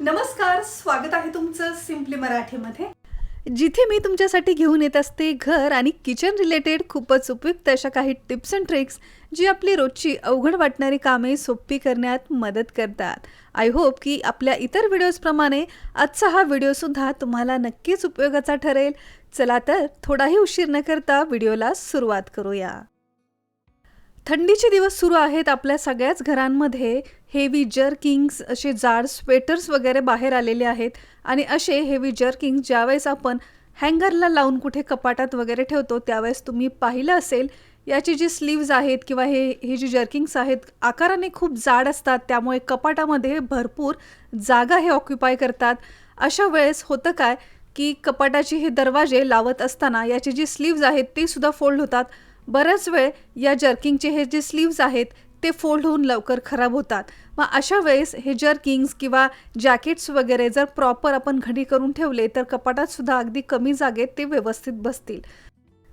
नमस्कार स्वागत आहे तुमचं सिम्पली मराठीमध्ये. जिथे मी तुमच्यासाठी घेऊन येत असते घर आणि किचन रिलेटेड खूपच उपयुक्त अशा काही टिप्स अँड ट्रिक्स जी आपली रोजची अवघड वाटणारी कामे सोपी करण्यात मदत करतात. आय होप की आपल्या इतर व्हिडिओजप्रमाणे आजचा हा व्हिडिओसुद्धा तुम्हाला नक्कीच उपयोगाचा ठरेल. चला तर थोडाही उशीर न करता व्हिडिओला सुरुवात करूया. थंडीचे दिवस सुरू आहेत आपल्या सगळ्याच घरांमध्ये. हेवी जर्किंग्स असे जाड स्वेटर्स वगैरे बाहेर आलेले आहेत. आणि असे हेवी जर्किंग ज्यावेळेस आपण हँगरला लावून कुठे कपाटात वगैरे ठेवतो त्यावेळेस तुम्ही पाहिलं असेल याची जी स्लीव्ज आहेत किंवा हे हे जी जर्किंग्स आहेत आकाराने खूप जाड असतात. त्यामुळे कपाटामध्ये भरपूर जागा हे ऑक्युपाय करतात. अशा वेळेस होतं काय की कपाटाची हे दरवाजे लावत असताना याची जी स्लीव्ज आहेत ते सुद्धा फोल्ड होतात. बऱ्याच वेळ या जर्किंगचे हे जे स्लीव्ज आहेत ते फोल्ड होऊन लवकर खराब होतात. मग अशा वेळेस हे जर्किंग्स किंवा जॅकेट्स वगैरे जर प्रॉपर आपण घडी करून ठेवले तर कपाटात सुद्धा अगदी कमी जागेत ते व्यवस्थित बसतील.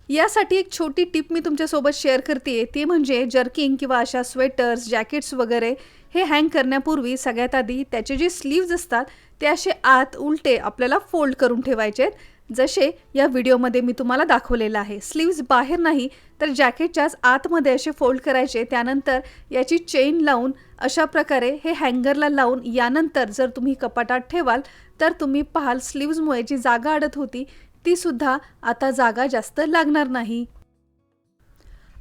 यासाठी एक छोटी टिप मी तुमच्यासोबत शेअर करते ती म्हणजे जर्किंग किंवा अशा स्वेटर्स जॅकेट्स वगैरे हे हँग करण्यापूर्वी सगळ्यात आधी त्याचे जे स्लीव्ज असतात ते असे आत उलटे आपल्याला फोल्ड करून ठेवायचे आहेत जसे या व्हिडिओमध्ये मी तुम्हाला दाखवलेलं आहे. स्लीव्ज बाहेर नाही तर जॅकेटच्याच आतमध्ये असे फोल्ड करायचे त्यानंतर याची चेन लावून अशा प्रकारे हे हँगरला लावून यानंतर जर तुम्ही कपाटात ठेवाल तर तुम्ही पाहाल स्लीव्जमुळे जी जागा अडत होती तीसुद्धा आता जागा जास्त लागणार नाही.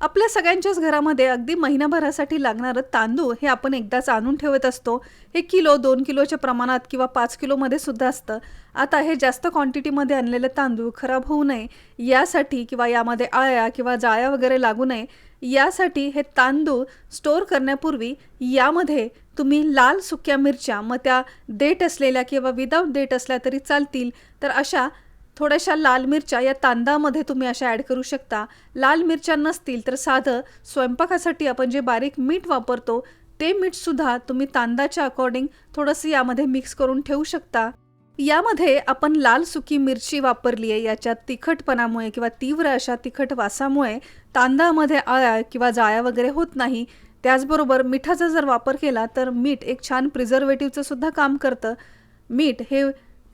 आपल्या सगळ्यांच्याच घरामध्ये अगदी महिनाभरासाठी लागणारं तांदूळ हे आपण एकदाच आणून ठेवत असतो. हे किलो दोन किलोच्या प्रमाणात किंवा पाच किलोमध्ये सुद्धा असतं. आता हे जास्त क्वांटिटीमध्ये आणलेलं तांदूळ खराब होऊ नये यासाठी किंवा यामध्ये आळ्या किंवा जाळ्या वगैरे लागू नये यासाठी हे तांदूळ स्टोअर करण्यापूर्वी यामध्ये तुम्ही लाल सुक्या मिरच्या मग त्या देठ असलेल्या किंवा विदाऊट देठ असल्या तरी चालतील. तर अशा थोड्याशा लाल मिरच्या या तांदळामध्ये तुम्ही अशा ॲड करू शकता. लाल मिरच्या नसतील तर साधं स्वयंपाकासाठी आपण जे बारीक मीठ वापरतो ते मीठसुद्धा तुम्ही तांदाच्या अकॉर्डिंग थोडंसं यामध्ये मिक्स करून ठेवू शकता. यामध्ये आपण लाल सुकी मिरची वापरली आहे. याच्या तिखटपणामुळे किंवा तीव्र अशा तिखट वासामुळे तांदळामध्ये आळ्या किंवा जाळ्या वगैरे होत नाही. त्याचबरोबर मिठाचा जर वापर केला तर मीठ एक छान प्रिझर्वेटिव्हचं सुद्धा काम करतं. मीठ हे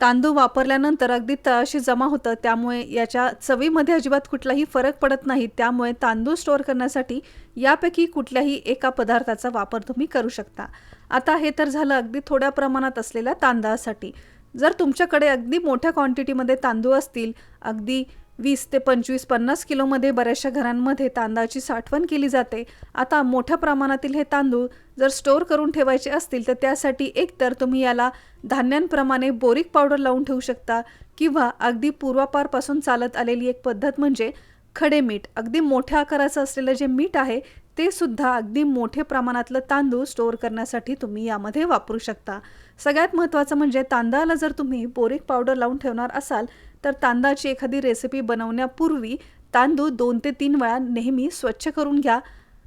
तांदूळ वापरल्यानंतर अगदी तळाशी जमा होतं त्यामुळे याच्या चवीमध्ये अजिबात कुठलाही फरक पडत नाही. त्यामुळे तांदूळ स्टोअर करण्यासाठी यापैकी कुठल्याही एका पदार्थाचा वापर तुम्ही करू शकता. आता हे तर झालं अगदी थोड्या प्रमाणात असलेल्या तांदळासाठी. जर तुमच्याकडे अगदी मोठ्या क्वांटिटीमध्ये तांदूळ असतील अगदी वीस ते पंचवीस पन्नास किलोमध्ये बऱ्याचशा घरांमध्ये तांदळाची साठवण केली जाते. आता मोठ्या प्रमाणातील हे तांदूळ जर स्टोअर करून ठेवायचे असतील तर त्यासाठी एकतर तुम्ही याला धान्यांप्रमाणे बोरिक पावडर लावून ठेवू शकता किंवा अगदी पूर्वापारपासून चालत आलेली एक पद्धत म्हणजे खडे मीठ. अगदी मोठ्या आकाराचं असलेलं जे मीठ आहे ते सुद्धा अगदी मोठे प्रमाणातलं तांदूळ स्टोअर करण्यासाठी तुम्ही यामध्ये वापरू शकता. सगळ्यात महत्त्वाचं म्हणजे तांदळाला जर तुम्ही बोरिक पावडर लावून ठेवणार असाल तर तांदळाची एखादी रेसिपी बनवण्यापूर्वी तांदूळ दोन ते तीन वेळा नेहमी स्वच्छ करून घ्या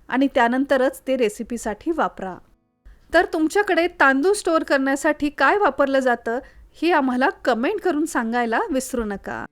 आणि त्यानंतरच ते रेसिपीसाठी वापरा. तर तुमच्याकडे तांदूळ स्टोअर करण्यासाठी काय वापरलं जातं हे आम्हाला कमेंट करून सांगायला विसरू नका.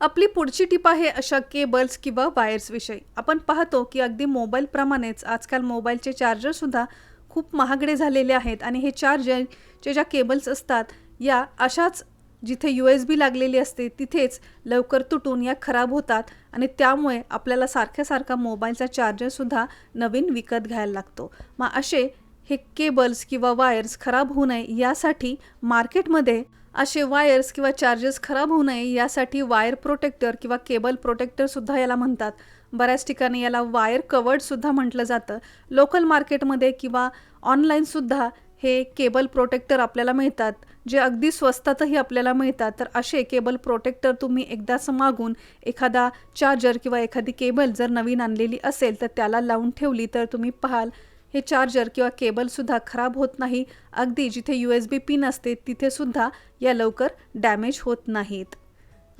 आपली पुढची टिप आहे अशा केबल्स किंवा वायर्सविषयी आपण पाहतो की अगदी मोबाईलप्रमाणेच आजकाल मोबाईलचे चार्जरसुद्धा खूप महागडे झालेले आहेत आणि हे चार्जरचे ज्या केबल्स असतात या अशाच जिथे यू एस बी लागलेली असते तिथेच लवकर तुटून या खराब होतात आणि त्यामुळे आपल्याला सारख्या सारखा मोबाईलचा चार्जरसुद्धा नवीन विकत घ्यायला लागतो. मग असे हे केबल्स किंवा वायर्स खराब होऊ नये यासाठी मार्केटमध्ये असे वायर्स किंवा चार्जेस खराब होऊ नये यासाठी वायर प्रोटेक्टर किंवा केबल प्रोटेक्टरसुद्धा याला म्हणतात. बऱ्याच ठिकाणी याला वायर कवर्डसुद्धा म्हटलं जातं. लोकल मार्केटमध्ये किंवा ऑनलाईनसुद्धा हे केबल प्रोटेक्टर आपल्याला मिळतात. जे अगदी स्वस्तातही आपल्याला मिळतात. तर असे केबल प्रोटेक्टर तुम्ही एकदाच मागून एखादा चार्जर किंवा एखादी केबल जर नवीन आणलेली असेल तर त्याला लावून ठेवली तर तुम्ही पाहाल हे चार्जर किंवा केबलसुद्धा खराब होत नाही. अगदी जिथे यू एस बी पिन असते तिथेसुद्धा या लवकर डॅमेज होत नाहीत.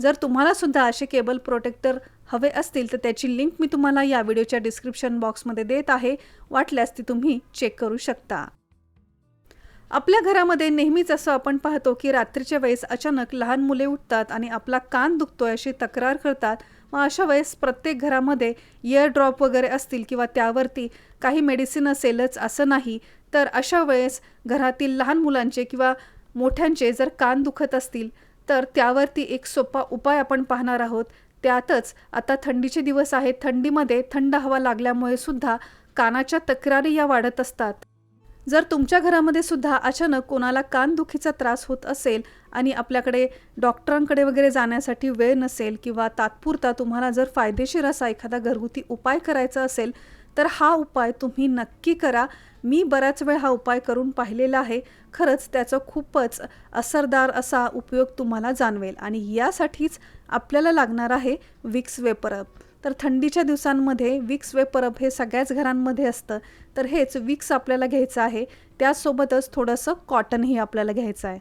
जर तुम्हालासुद्धा असे केबल प्रोटेक्टर हवे असतील तर त्याची लिंक मी तुम्हाला या व्हिडिओच्या डिस्क्रिप्शन बॉक्समध्ये देत आहे. वाटल्यास ती तुम्ही चेक करू शकता. आपल्या घरामध्ये नेहमीच असं आपण पाहतो की रात्रीच्या वेळेस अचानक लहान मुले उठतात आणि आपला कान दुखतोय अशी तक्रार करतात. मग अशा वेळेस प्रत्येक घरामध्ये इयर ड्रॉप वगैरे असतील किंवा त्यावरती काही मेडिसिन असेलच असं नाही तर अशा वेळेस घरातील लहान मुलांचे किंवा मोठ्यांचे जर कान दुखत असतील तर त्यावरती एक सोपा उपाय आपण पाहणार आहोत. त्यातच आता थंडीचे दिवस आहेत थंडीमध्ये थंड हवा लागल्यामुळे सुद्धा कानाच्या तक्रारी या वाढत असतात. जर तुमच्या घरामध्ये सुद्धा अचानक कोणाला कानदुखीचा त्रास होत असेल आणि आपल्याकडे डॉक्टरांकडे वगैरे जाण्यासाठी वेळ नसेल किंवा तात्पुरता तुम्हाला जर फायदेशीर असा एखादा घरगुती उपाय करायचा असेल तर हा उपाय तुम्ही नक्की करा. मी बऱ्याच वेळ हा उपाय करून पाहिलेला आहे. खरंच त्याचा खूपच असरदार असा उपयोग तुम्हाला जाणवेल आणि यासाठीच आपल्याला लागणार आहे विक्स वेपरअप तर थंडीच्या दिवसांमध्ये विक्स वेपरअप हे सगळ्याच घरांमध्ये असतं. तर हेच विक्स आपल्याला घ्यायचं आहे. त्यासोबतच थोडंसं कॉटनही आपल्याला घ्यायचं आहे.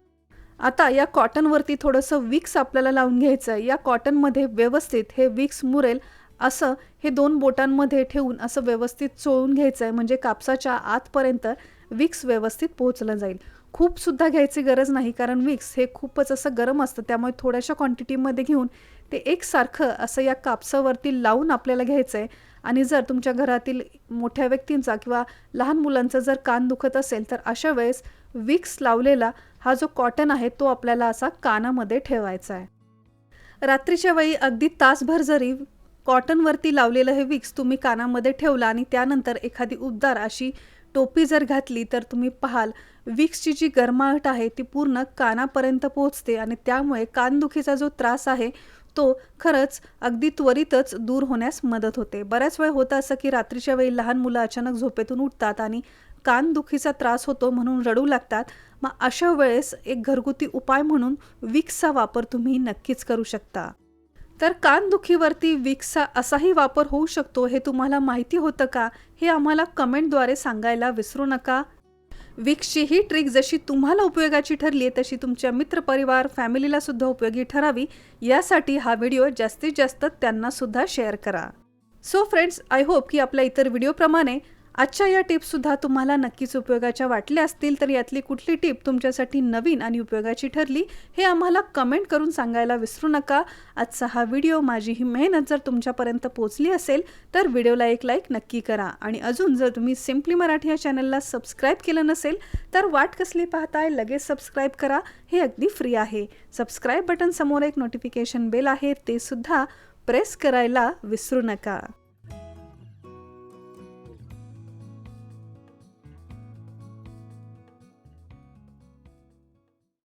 आता या कॉटनवरती थोडंसं विक्स आपल्याला लावून घ्यायचं आहे. या कॉटनमध्ये व्यवस्थित हे विक्स मुरेल असं हे दोन बोटांमध्ये ठेवून असं व्यवस्थित चोळून घ्यायचं आहे. म्हणजे कापसाच्या आतपर्यंत विक्स व्यवस्थित पोहोचलं जाईल. खूप सुद्धा घ्यायची गरज नाही कारण विक्स हे खूपच असं गरम असतं. त्यामुळे थोड्याशा क्वांटिटीमध्ये घेऊन ते एकसारखं असं या कापसावरती लावून आपल्याला घ्यायचं आहे आणि जर तुमच्या घरातील मोठ्या व्यक्तींचा किंवा लहान मुलांचा जर कान दुखत असेल तर अशा वेळेस विक्स लावलेला हा जो कॉटन आहे तो आपल्याला असा कानामध्ये ठेवायचा आहे रात्रीच्या वेळी अगदी तासभर जरी कॉटनवरती लावलेलं हे विक्स तुम्ही कानामध्ये ठेवलं आणि त्यानंतर एखादी उबदार अशी टोपी जर घातली तर तुम्ही पाहाल विक्सची जी गरमाहट आहे ती पूर्ण कानापर्यंत पोहोचते आणि त्यामुळे कानदुखीचा जो त्रास आहे तो खरंच अगदी त्वरितच दूर होण्यास मदत होते. बऱ्याच वेळ होतं असं की रात्रीच्या वेळी लहान मुलं अचानक झोपेतून उठतात आणि कानदुखीचा त्रास होतो म्हणून रडू लागतात. मग अशा वेळेस एक घरगुती उपाय म्हणून विक्सचा वापर तुम्ही नक्कीच करू शकता. तर कानदुखीवरती विक्सचा असाही वापर होऊ शकतो हे तुम्हाला माहिती होतं का? हे आम्हाला कमेंटद्वारे सांगायला विसरू नका. विक्सची ही ट्रिक जशी तुम्हाला उपयोगाची ठरली आहे तशी तुमच्या मित्रपरिवार फॅमिलीला सुद्धा उपयोगी ठरावी. यासाठी हा व्हिडिओ जास्तीत जास्त त्यांना सुद्धा शेअर करा. सो फ्रेंड्स आय होप की आपल्या इतर व्हिडिओप्रमाणे आजच्या या टिप्ससुद्धा तुम्हाला नक्कीच उपयोगाच्या वाटल्या असतील तर यातली कुठली टिप तुमच्यासाठी नवीन आणि उपयोगाची ठरली हे आम्हाला कमेंट करून सांगायला विसरू नका. आजचा हा व्हिडिओ माझी ही मेहनत जर तुमच्यापर्यंत पोचली असेल तर व्हिडिओला एक लाईक नक्की करा. आणि अजून जर तुम्ही सिम्पली मराठी या चॅनलला सबस्क्राईब केलं नसेल तर वाट कसली पाहताय लगेच सबस्क्राईब करा. हे अगदी फ्री आहे. सबस्क्राईब बटन समोर एक नोटिफिकेशन बेल आहे ते सुद्धा प्रेस करायला विसरू नका.